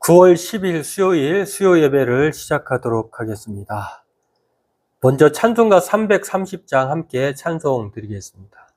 9월 10일 수요일 수요 예배를 시작하도록 하겠습니다. 먼저 찬송가 330장 함께 찬송 드리겠습니다.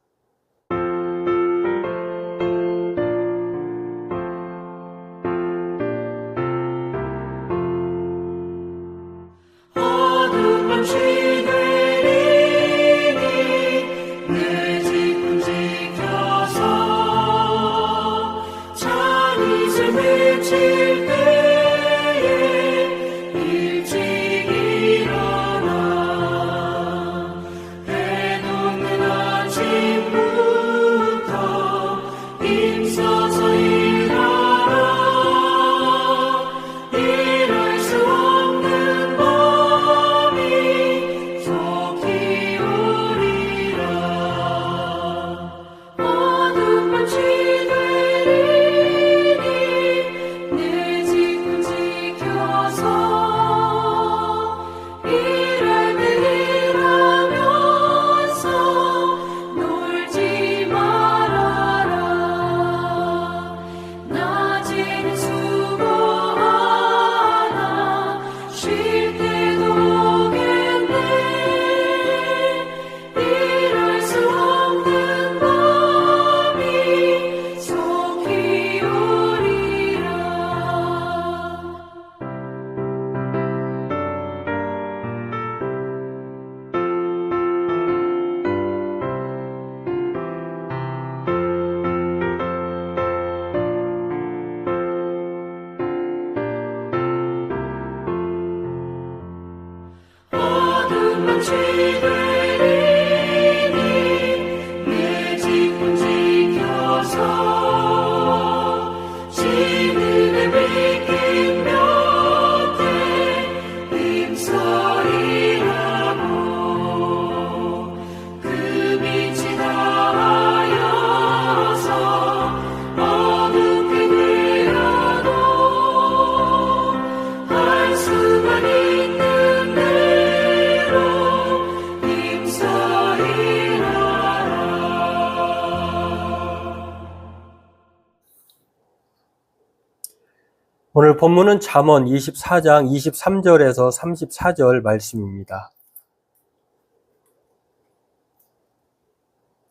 오늘 본문은 잠언 24장 23절에서 34절 말씀입니다.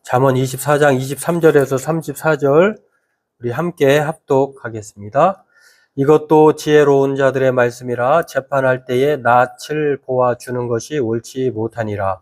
잠언 24장 23절에서 34절 우리 함께 합독하겠습니다. 이것도 지혜로운 자들의 말씀이라 재판할 때에 낯을 보아 주는 것이 옳지 못하니라.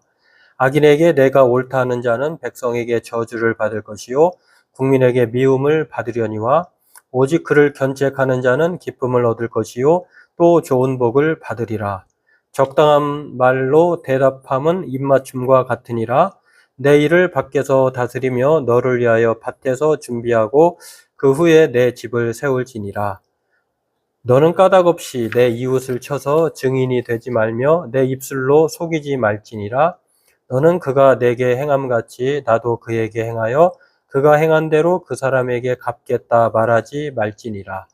악인에게 내가 옳다 하는 자는 백성에게 저주를 받을 것이요 국민에게 미움을 받으려니와 오직 그를 견책하는 자는 기쁨을 얻을 것이요 또 좋은 복을 받으리라. 적당한 말로 대답함은 입맞춤과 같으니라. 내 일을 밖에서 다스리며 너를 위하여 밭에서 준비하고 그 후에 내 집을 세울지니라. 너는 까닭없이 내 이웃을 쳐서 증인이 되지 말며 내 입술로 속이지 말지니라. 너는 그가 내게 행함같이 나도 그에게 행하여 그가 행한 대로 그 사람에게 갚겠다 말하지 말지니라.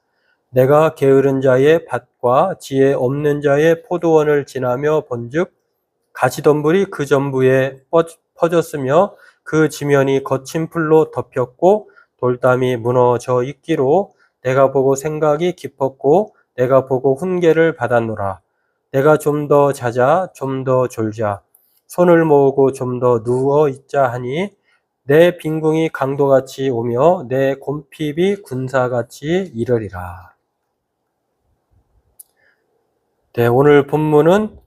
내가 게으른 자의 밭과 지혜 없는 자의 포도원을 지나며 본즉 가시덤불이 그 전부에 뻗- 퍼졌으며 그 지면이 거친 풀로 덮였고 돌담이 무너져 있기로 내가 보고 생각이 깊었고 내가 보고 훈계를 받았노라. 내가 좀 더 자자 좀 더 졸자 손을 모으고 좀 더 누워 있자 하니 내 빈궁이 강도같이 오며 내 곰핍이 군사같이 이르리라. 네, 오늘 본문은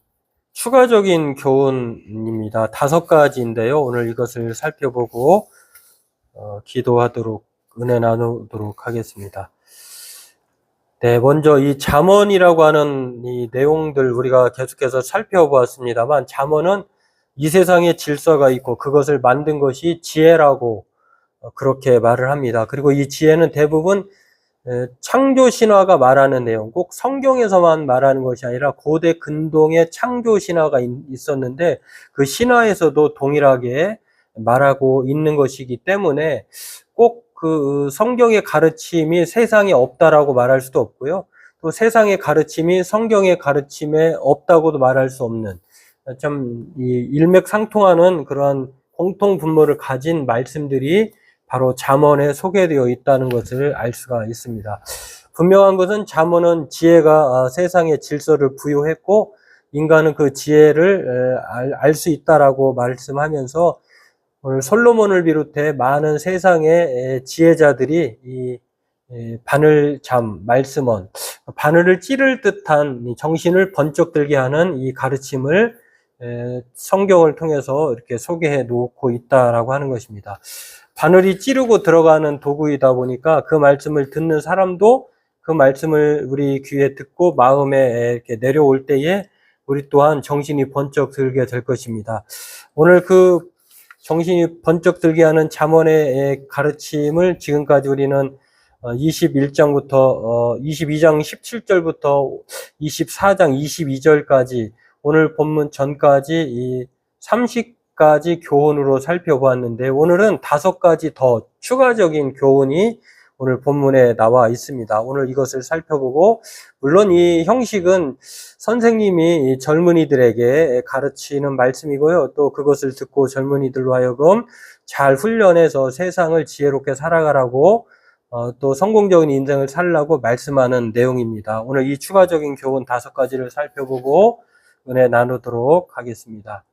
추가적인 교훈입니다. 다섯 가지인데요. 오늘 이것을 살펴보고 어, 기도하도록 은혜 나누도록 하겠습니다. 네, 먼저 이 잠언이라고 하는 이 내용들 우리가 계속해서 살펴보았습니다만 잠언은 이 세상에 질서가 있고 그것을 만든 것이 지혜라고 어, 그렇게 말을 합니다. 그리고 이 지혜는 대부분 에, 창조 신화가 말하는 내용, 꼭 성경에서만 말하는 것이 아니라 고대 근동에 창조 신화가 있- 있었는데 그 신화에서도 동일하게 말하고 있는 것이기 때문에 꼭 그 성경의 가르침이 세상에 없다라고 말할 수도 없고요. 또 세상의 가르침이 성경의 가르침에 없다고도 말할 수 없는 참이 일맥상통하는 그러한 공통 분모를 가진 말씀들이 바로 잠언에 소개되어 있다는 것을 알 수가 있습니다. 분명한 것은 잠언은 지혜가 아, 세상의 질서를 부여했고 인간은 그 지혜를 알 수 있다라고 말씀하면서 오늘 솔로몬을 비롯해 많은 세상의 에, 지혜자들이 이 에, 바늘잠 말씀원 바늘을 찌를 듯한 이 정신을 번쩍 들게 하는 이 가르침을 에, 성경을 통해서 이렇게 소개해 놓고 있다라고 하는 것입니다. 바늘이 찌르고 들어가는 도구이다 보니까 그 말씀을 듣는 사람도 그 말씀을 우리 귀에 듣고 마음에 이렇게 내려올 때에 우리 또한 정신이 번쩍 들게 될 것입니다. 오늘 그 정신이 번쩍 들게 하는 잠언의 가르침을 지금까지 우리는 21장부터 22장 17절부터 24장 22절까지 오늘 본문 전까지 이 30가지 교훈으로 살펴보았는데 오늘은 다섯 가지 더 추가적인 교훈이 오늘 본문에 나와 있습니다. 오늘 이것을 살펴보고 물론 이 형식은 선생님이 젊은이들에게 가르치는 말씀이고요. 또 그것을 듣고 젊은이들로 하여금 잘 훈련해서 세상을 지혜롭게 살아가라고 어, 또 성공적인 인생을 살라고 말씀하는 내용입니다. 오늘 이 추가적인 교훈 다섯 가지를 살펴보고 은혜 나누도록 하겠습니다.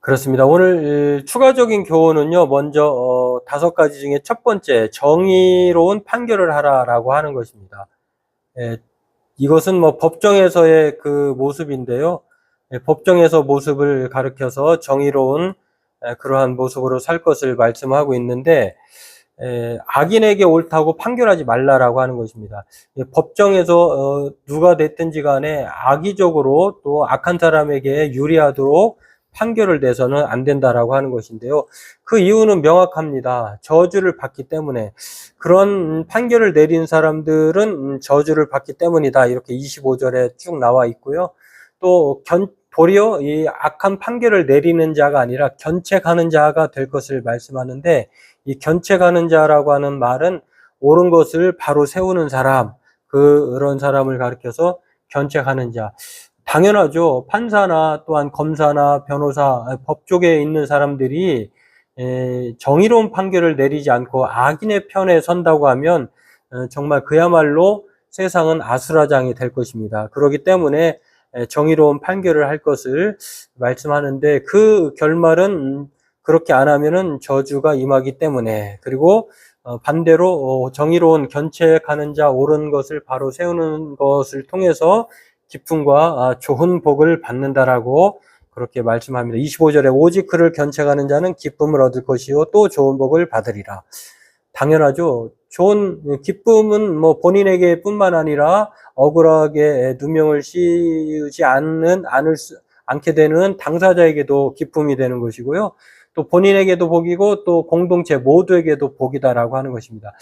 그렇습니다. 오늘 추가적인 교훈은요, 먼저 어, 다섯 가지 중에 첫 번째 정의로운 판결을 하라라고 하는 것입니다. 예, 이것은 뭐 법정에서의 그 모습인데요. 예, 법정에서 모습을 가리켜서 정의로운 예, 그러한 모습으로 살 것을 말씀하고 있는데 에, 악인에게 옳다고 판결하지 말라라고 하는 것입니다. 예, 법정에서 어, 누가 됐든지 간에 악의적으로 또 악한 사람에게 유리하도록 판결을 내서는 안 된다라고 하는 것인데요. 그 이유는 명확합니다. 저주를 받기 때문에 그런 판결을 내린 사람들은 저주를 받기 때문이다. 이렇게 25절에 쭉 나와 있고요. 또 견, 도리어 이 악한 판결을 내리는 자가 아니라 견책하는 자가 될 것을 말씀하는데 이 견책하는 자라고 하는 말은 옳은 것을 바로 세우는 사람 그런 사람을 가리켜서 견책하는 자. 당연하죠. 판사나 또한 검사나 변호사, 법조계에 있는 사람들이 정의로운 판결을 내리지 않고 악인의 편에 선다고 하면 어, 정말 그야말로 세상은 아수라장이 될 것입니다. 그렇기 때문에 정의로운 판결을 할 것을 말씀하는데 그 결말은 그렇게 안 하면은 저주가 임하기 때문에 그리고 어, 반대로 어, 정의로운 견책하는 자 옳은 것을 바로 세우는 것을 통해서 기쁨과 아, 좋은 복을 받는다라고 그렇게 말씀합니다. 25절에 오직 그를 견책하는 자는 기쁨을 얻을 것이요 또 좋은 복을 받으리라. 당연하죠. 좋은 기쁨은 뭐 본인에게뿐만 아니라 억울하게 누명을 씌우지 않는 않을 수, 않게 되는 당사자에게도 기쁨이 되는 것이고요. 또 본인에게도 복이고 또 공동체 모두에게도 복이다라고 하는 것입니다.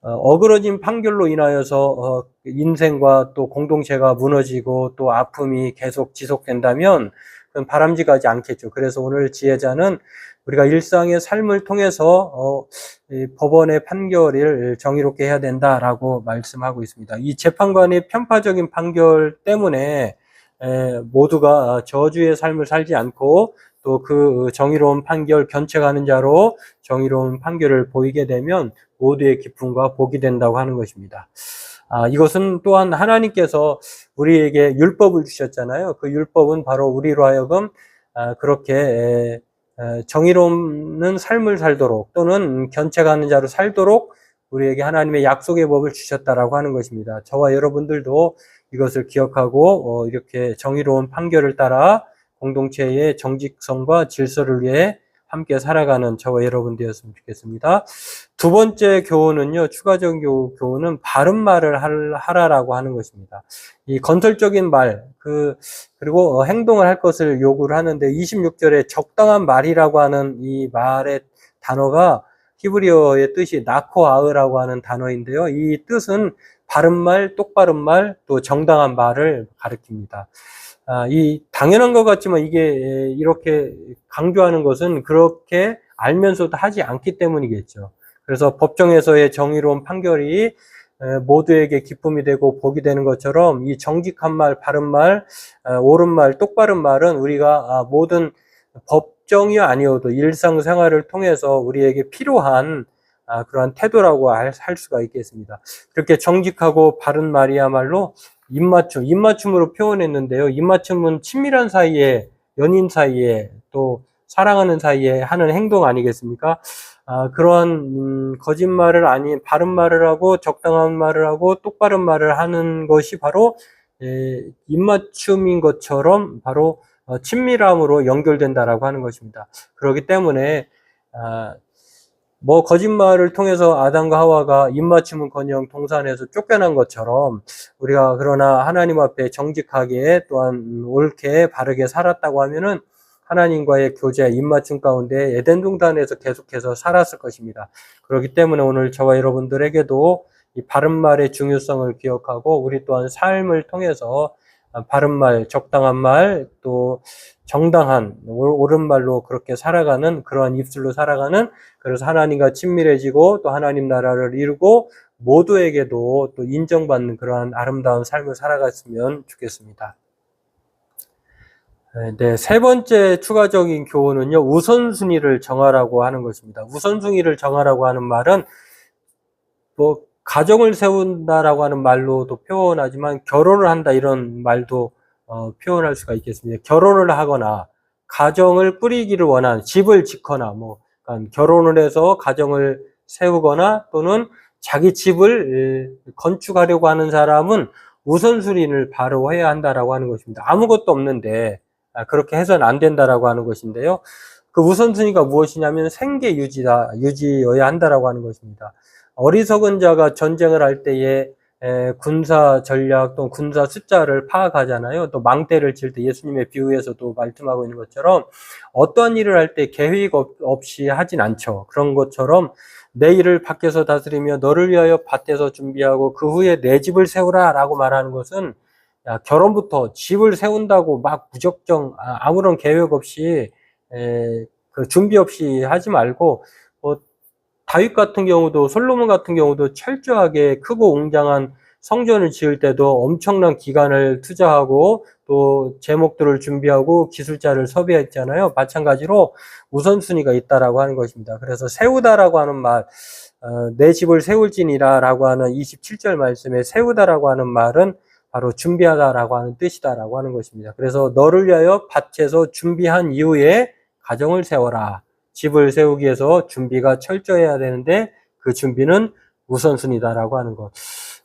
어, 어그러진 판결로 인하여서 어, 인생과 또 공동체가 무너지고 또 아픔이 계속 지속된다면 그건 바람직하지 않겠죠. 그래서 오늘 지혜자는 우리가 일상의 삶을 통해서 어, 법원의 판결을 정의롭게 해야 된다라고 말씀하고 있습니다. 이 재판관의 편파적인 판결 때문에 모두가 저주의 삶을 살지 않고 또 그 정의로운 판결 견책하는 자로 정의로운 판결을 보이게 되면 모두의 기쁨과 복이 된다고 하는 것입니다. 아, 이것은 또한 하나님께서 우리에게 율법을 주셨잖아요. 그 율법은 바로 우리로 하여금 아, 그렇게 에, 에, 정의로운 삶을 살도록 또는 견책하는 자로 살도록 우리에게 하나님의 약속의 법을 주셨다라고 하는 것입니다. 저와 여러분들도 이것을 기억하고 어, 이렇게 정의로운 판결을 따라 공동체의 정직성과 질서를 위해 함께 살아가는 저와 여러분 되었으면 좋겠습니다. 두 번째 교훈은요, 추가적인 교훈은 바른 말을 하라라고 하는 것입니다. 이 건설적인 말, 그, 그리고 어, 행동을 할 것을 요구를 하는데 26절에 적당한 말이라고 하는 이 말의 단어가 히브리어의 뜻이 나코아으라고 하는 단어인데요. 이 뜻은 바른 말, 똑바른 말, 또 정당한 말을 가리킵니다. 아, 이 당연한 것 같지만 이게 이렇게 강조하는 것은 그렇게 알면서도 하지 않기 때문이겠죠. 그래서 법정에서의 정의로운 판결이 모두에게 기쁨이 되고 복이 되는 것처럼 이 정직한 말, 바른 말, 옳은 말, 똑바른 말은 우리가 아, 모든 법정이 아니어도 일상생활을 통해서 우리에게 필요한 아, 그러한 태도라고 할, 할 수가 있겠습니다. 그렇게 정직하고 바른 말이야말로 입맞춤, 입맞춤으로 표현했는데요. 입맞춤은 친밀한 사이에, 연인 사이에, 또 사랑하는 사이에 하는 행동 아니겠습니까? 아, 그러한 음, 거짓말을 아닌 바른 말을 하고 적당한 말을 하고 똑바른 말을 하는 것이 바로 에, 입맞춤인 것처럼 바로 어, 친밀함으로 연결된다라고 하는 것입니다. 그렇기 때문에 아, 뭐 거짓말을 통해서 아담과 하와가 입맞춤은커녕 동산에서 쫓겨난 것처럼 우리가 그러나 하나님 앞에 정직하게 또한 옳게 바르게 살았다고 하면은 하나님과의 교제, 입맞춤 가운데 에덴 동산에서 계속해서 살았을 것입니다. 그렇기 때문에 오늘 저와 여러분들에게도 이 바른 말의 중요성을 기억하고 우리 또한 삶을 통해서 바른 말, 적당한 말, 또 정당한 옳은 말로 그렇게 살아가는 그러한 입술로 살아가는 그래서 하나님과 친밀해지고 또 하나님 나라를 이루고 모두에게도 또 인정받는 그러한 아름다운 삶을 살아갔으면 좋겠습니다. 네, 세 번째 추가적인 교훈은요, 우선순위를 정하라고 하는 것입니다. 우선순위를 정하라고 하는 말은, 뭐, 가정을 세운다라고 하는 말로도 표현하지만, 결혼을 한다 이런 말도 어, 표현할 수가 있겠습니다. 결혼을 하거나, 가정을 꾸리기를 원하는, 집을 짓거나, 뭐, 그러니까 결혼을 해서 가정을 세우거나, 또는 자기 집을 건축하려고 하는 사람은 우선순위를 바로 해야 한다라고 하는 것입니다. 아무것도 없는데, 아, 그렇게 해서는 안 된다라고 하는 것인데요. 그 우선순위가 무엇이냐면 생계 유지다, 유지여야 한다라고 하는 것입니다. 어리석은 자가 전쟁을 할 때에 에, 군사 전략 또 군사 숫자를 파악하잖아요. 또 망대를 칠 때 예수님의 비유에서도 말씀하고 있는 것처럼 어떤 일을 할 때 계획 없- 없이 하진 않죠. 그런 것처럼 내 일을 밖에서 다스리며 너를 위하여 밭에서 준비하고 그 후에 내 집을 세우라라고 말하는 것은 야, 결혼부터 집을 세운다고 막 무적정 아, 아무런 계획 없이 에, 그 준비 없이 하지 말고 뭐 다윗 같은 경우도 솔로몬 같은 경우도 철저하게 크고 웅장한 성전을 지을 때도 엄청난 기간을 투자하고 또 제목들을 준비하고 기술자를 섭외했잖아요. 마찬가지로 우선순위가 있다라고 하는 것입니다. 그래서 세우다라고 하는 말, 어, 내 집을 세울지니라라고 하는 27절 말씀에 세우다라고 하는 말은 바로 준비하다라고 하는 뜻이다라고 하는 것입니다. 그래서 너를 위하여 밭에서 준비한 이후에 가정을 세워라. 집을 세우기 위해서 준비가 철저해야 되는데 그 준비는 우선순위다라고 하는 것.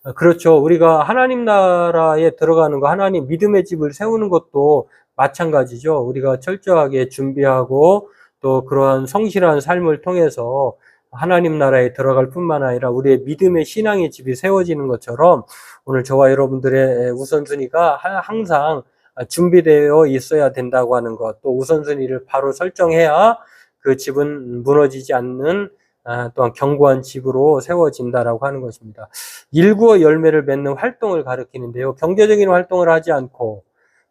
어, 그렇죠. 우리가 하나님 나라에 들어가는 거, 하나님 믿음의 집을 세우는 것도 마찬가지죠. 우리가 철저하게 준비하고 또 그러한 성실한 삶을 통해서 하나님 나라에 들어갈 뿐만 아니라 우리의 믿음의 신앙의 집이 세워지는 것처럼 오늘 저와 여러분들의 우선순위가 하- 항상 준비되어 있어야 된다고 하는 것, 또 우선순위를 바로 설정해야 그 집은 무너지지 않는 아, 또한 견고한 집으로 세워진다라고 하는 것입니다. 일구어 열매를 맺는 활동을 가리키는데요. 경제적인 활동을 하지 않고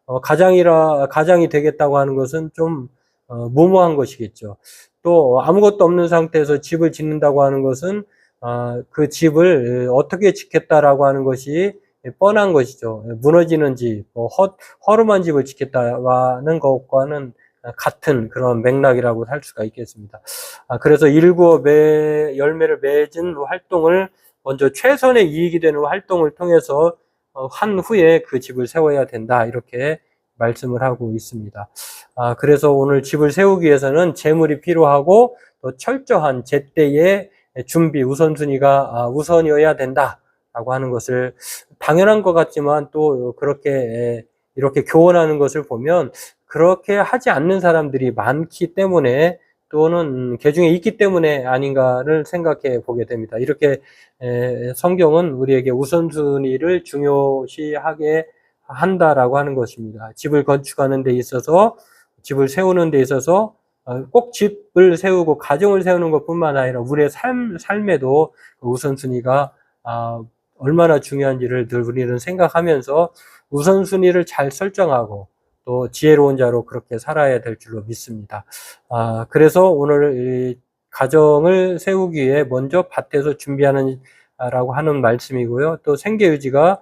어, 가장이라 가장이 되겠다고 하는 것은 좀 어, 무모한 것이겠죠. 또 아무것도 없는 상태에서 집을 짓는다고 하는 것은 아, 그 집을 어떻게 짓겠다라고 하는 것이 뻔한 것이죠. 무너지는 집, 뭐 허, 허름한 집을 짓겠다는 것과는 같은 그런 맥락이라고 할 수가 있겠습니다. 아, 그래서 일구어 매, 열매를 맺은 활동을 먼저 최선의 이익이 되는 활동을 통해서 어, 한 후에 그 집을 세워야 된다. 이렇게 말씀을 하고 있습니다. 아, 그래서 오늘 집을 세우기 위해서는 재물이 필요하고 또 철저한 제때의 준비, 우선순위가 아, 우선이어야 된다라고 하는 것을 당연한 것 같지만 또 그렇게 에, 이렇게 교원하는 것을 보면 그렇게 하지 않는 사람들이 많기 때문에 또는 개중에 있기 때문에 아닌가를 생각해 보게 됩니다. 이렇게 에, 성경은 우리에게 우선순위를 중요시하게 한다라고 하는 것입니다. 집을 건축하는 데 있어서 집을 세우는 데 있어서 어, 꼭 집을 세우고 가정을 세우는 것뿐만 아니라 우리의 삶, 삶에도 그 우선순위가 아, 얼마나 중요한지를 늘 우리는 생각하면서 우선순위를 잘 설정하고 또 지혜로운 자로 그렇게 살아야 될 줄로 믿습니다. 아, 그래서 오늘 이 가정을 세우기 위해 먼저 밭에서 준비하는 라고 하는 말씀이고요. 또 생계 유지가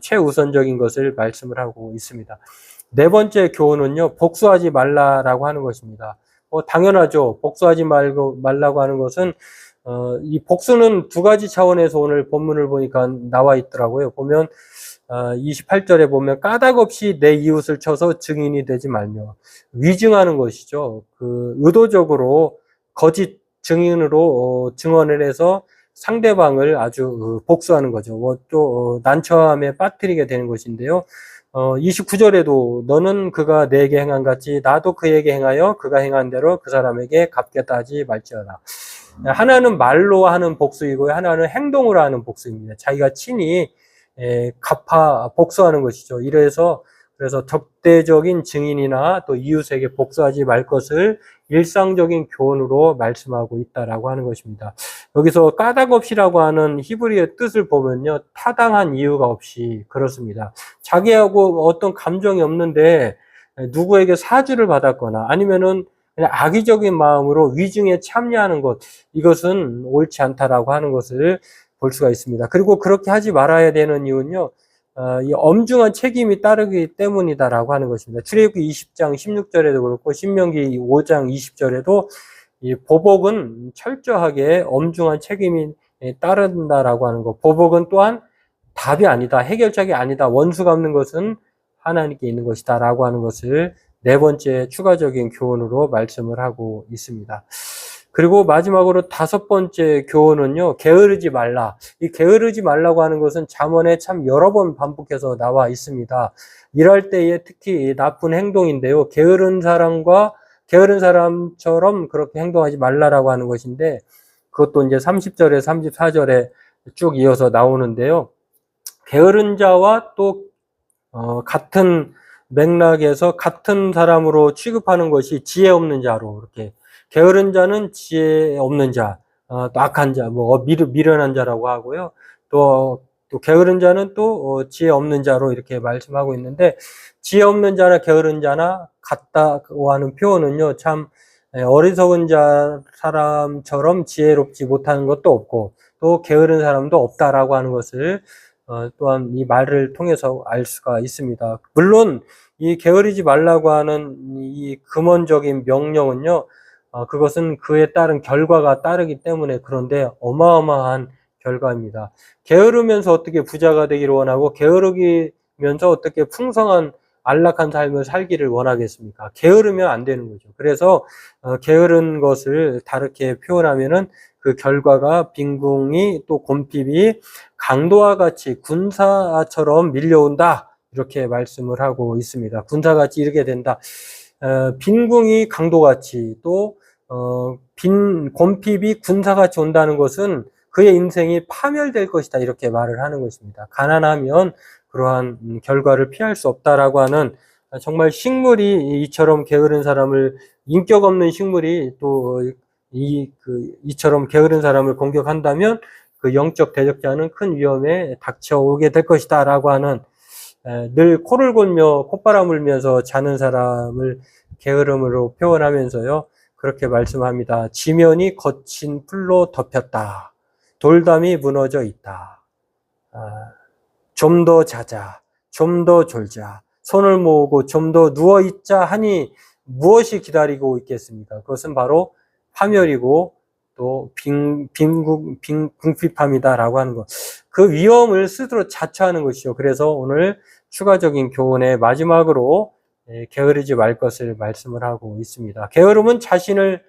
최우선적인 것을 말씀을 하고 있습니다. 네 번째 교훈은요, 복수하지 말라라고 하는 것입니다. 뭐 당연하죠. 복수하지 말고 말라고 하는 것은 어, 이 복수는 두 가지 차원에서 오늘 본문을 보니까 나와 있더라고요. 보면 어, 28절에 보면 까닭 없이 내 이웃을 쳐서 증인이 되지 말며 위증하는 것이죠. 그 의도적으로 거짓 증인으로 어, 증언을 해서 상대방을 아주 어, 복수하는 거죠. 뭐또 어, 난처함에 빠뜨리게 되는 것인데요. 어, 29절에도 너는 그가 내게 행한 같이 나도 그에게 행하여 그가 행한 대로 그 사람에게 갚겠다 하지 말지어다. 하나는 말로 하는 복수이고요. 하나는 행동으로 하는 복수입니다. 자기가 친히 에, 갚아 복수하는 것이죠. 이래서 그래서 적대적인 증인이나 또 이웃에게 복수하지 말 것을 일상적인 교훈으로 말씀하고 있다라고 하는 것입니다. 여기서 까닭 없이라고 하는 히브리의 뜻을 보면요. 타당한 이유가 없이 그렇습니다. 자기하고 어떤 감정이 없는데 누구에게 사주를 받았거나 아니면은 그냥 악의적인 마음으로 위증에 참여하는 것 이것은 옳지 않다라고 하는 것을 볼 수가 있습니다. 그리고 그렇게 하지 말아야 되는 이유는요. 어, 이 엄중한 책임이 따르기 때문이다라고 하는 것입니다. 출애굽기 20장 16절에도 그렇고 신명기 5장 20절에도 이 보복은 철저하게 엄중한 책임이 따른다라고 하는 것. 보복은 또한 답이 아니다. 해결책이 아니다. 원수 갚는 것은 하나님께 있는 것이다라고 하는 것을 네 번째 추가적인 교훈으로 말씀을 하고 있습니다. 그리고 마지막으로 다섯 번째 교훈은요, 게으르지 말라. 이 게으르지 말라고 하는 것은 잠언에 참 여러 번 반복해서 나와 있습니다. 일할 때에 특히 나쁜 행동인데요. 게으른 사람과 게으른 사람처럼 그렇게 행동하지 말라라고 하는 것인데, 그것도 이제 30절에 34절에 쭉 이어서 나오는데요. 게으른 자와 또 어, 같은 맥락에서 같은 사람으로 취급하는 것이 지혜 없는 자로 이렇게 게으른 자는 지혜 없는 자, 어, 또 악한 자, 뭐 미르, 미련한 자라고 하고요. 또, 또 게으른 자는 또 어, 지혜 없는 자로 이렇게 말씀하고 있는데 지혜 없는 자나 게으른 자나 같다고 하는 표현은요 참 예, 어리석은 자 사람처럼 지혜롭지 못하는 것도 없고 또 게으른 사람도 없다라고 하는 것을 어, 또한 이 말을 통해서 알 수가 있습니다. 물론 이 게으르지 말라고 하는 이 근원적인 명령은요, 어, 그것은 그에 따른 결과가 따르기 때문에 그런데 어마어마한 결과입니다. 게으르면서 어떻게 부자가 되기를 원하고 게으르면서 어떻게 풍성한 안락한 삶을 살기를 원하겠습니까? 게으르면 안 되는 거죠. 그래서 어, 게으른 것을 다르게 표현하면은 그 결과가 빈궁이 또 곰핍이 강도와 같이 군사처럼 밀려온다. 이렇게 말씀을 하고 있습니다. 군사같이 이르게 된다. 어, 빈궁이 강도같이 또 어, 빈 곰핍이 군사같이 온다는 것은 그의 인생이 파멸될 것이다. 이렇게 말을 하는 것입니다. 가난하면 그러한 음, 결과를 피할 수 없다라고 하는 정말 식물이 이처럼 게으른 사람을 인격 없는 식물이 또 이, 그, 이처럼 게으른 사람을 공격한다면 그 영적 대적자는 큰 위험에 닥쳐오게 될 것이다 라고 하는 에, 늘 코를 골며 콧바람 울면서 자는 사람을 게으름으로 표현하면서요. 그렇게 말씀합니다. 지면이 거친 풀로 덮였다. 돌담이 무너져 있다. 아, 좀더 자자. 좀 더 졸자. 손을 모으고 좀 더 누워 있자 하니 무엇이 기다리고 있겠습니까? 그것은 바로 파멸이고 또 빈, 빈궁, 빈, 궁핍함이다라고 하는 것. 그 위험을 스스로 자처하는 것이죠. 그래서 오늘 추가적인 교훈의 마지막으로 예, 게으르지 말 것을 말씀을 하고 있습니다. 게으름은 자신을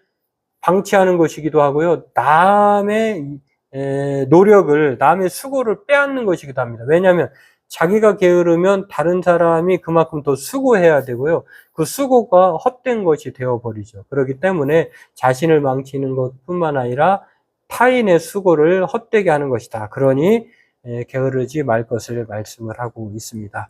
방치하는 것이기도 하고요. 남의 에, 노력을, 남의 수고를 빼앗는 것이기도 합니다. 왜냐하면 자기가 게으르면 다른 사람이 그만큼 더 수고해야 되고요. 그 수고가 헛된 것이 되어버리죠. 그렇기 때문에 자신을 망치는 것 뿐만 아니라 타인의 수고를 헛되게 하는 것이다. 그러니 에, 게으르지 말 것을 말씀을 하고 있습니다.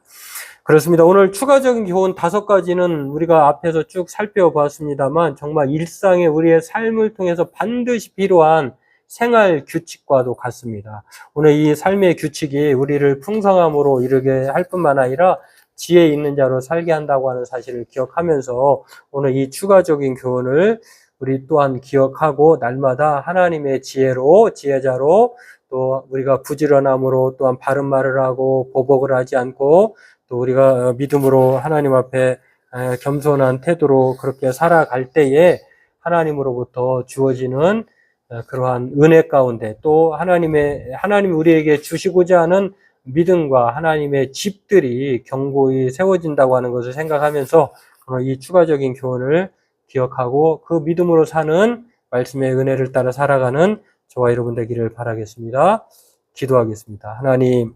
그렇습니다. 오늘 추가적인 교훈 다섯 가지는 우리가 앞에서 쭉 살펴봤습니다만 정말 일상의 우리의 삶을 통해서 반드시 필요한 생활 규칙과도 같습니다. 오늘 이 삶의 규칙이 우리를 풍성함으로 이르게 할 뿐만 아니라 지혜 있는 자로 살게 한다고 하는 사실을 기억하면서 오늘 이 추가적인 교훈을 우리 또한 기억하고 날마다 하나님의 지혜로 지혜자로 또 우리가 부지런함으로 또한 바른 말을 하고 보복을 하지 않고 또 우리가 믿음으로 하나님 앞에 겸손한 태도로 그렇게 살아갈 때에 하나님으로부터 주어지는 어, 그러한 은혜 가운데 또 하나님의 하나님이 우리에게 주시고자 하는 믿음과 하나님의 집들이 견고히 세워진다고 하는 것을 생각하면서 이 추가적인 교훈을 기억하고 그 믿음으로 사는 말씀의 은혜를 따라 살아가는 저와 여러분 되기를 바라겠습니다. 기도하겠습니다. 하나님,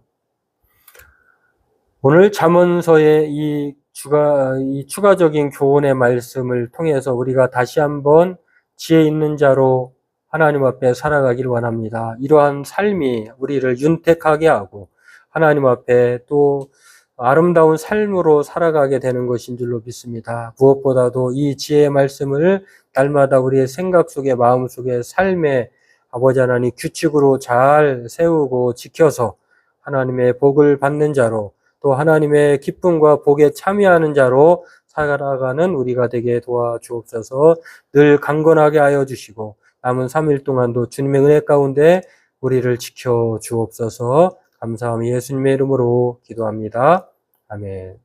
오늘 잠언서의 이 추가, 이 추가적인 교훈의 말씀을 통해서 우리가 다시 한번 지혜 있는 자로 하나님 앞에 살아가기를 원합니다. 이러한 삶이 우리를 윤택하게 하고 하나님 앞에 또 아름다운 삶으로 살아가게 되는 것인 줄로 믿습니다. 무엇보다도 이 지혜의 말씀을 날마다 우리의 생각 속에 마음 속에 삶에 아버지 하나님 규칙으로 잘 세우고 지켜서 하나님의 복을 받는 자로 또 하나님의 기쁨과 복에 참여하는 자로 살아가는 우리가 되게 도와주옵소서 늘 강건하게 하여 주시고 남은 3일 동안도 주님의 은혜 가운데 우리를 지켜 주옵소서 감사함 예수님의 이름으로 기도합니다. 아멘.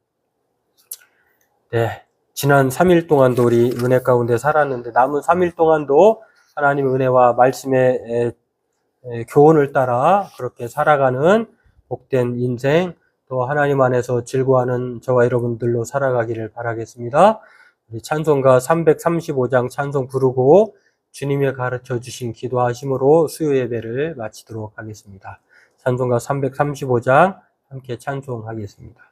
네. 지난 3일 동안도 우리 은혜 가운데 살았는데 남은 3일 동안도 하나님의 은혜와 말씀의 교훈을 따라 그렇게 살아가는 복된 인생 또 하나님 안에서 즐거워하는 저와 여러분들로 살아가기를 바라겠습니다. 우리 찬송가 335장 찬송 부르고 주님이 가르쳐 주신 기도하심으로 수요 예배를 마치도록 하겠습니다. 찬송가 335장 함께 찬송하겠습니다.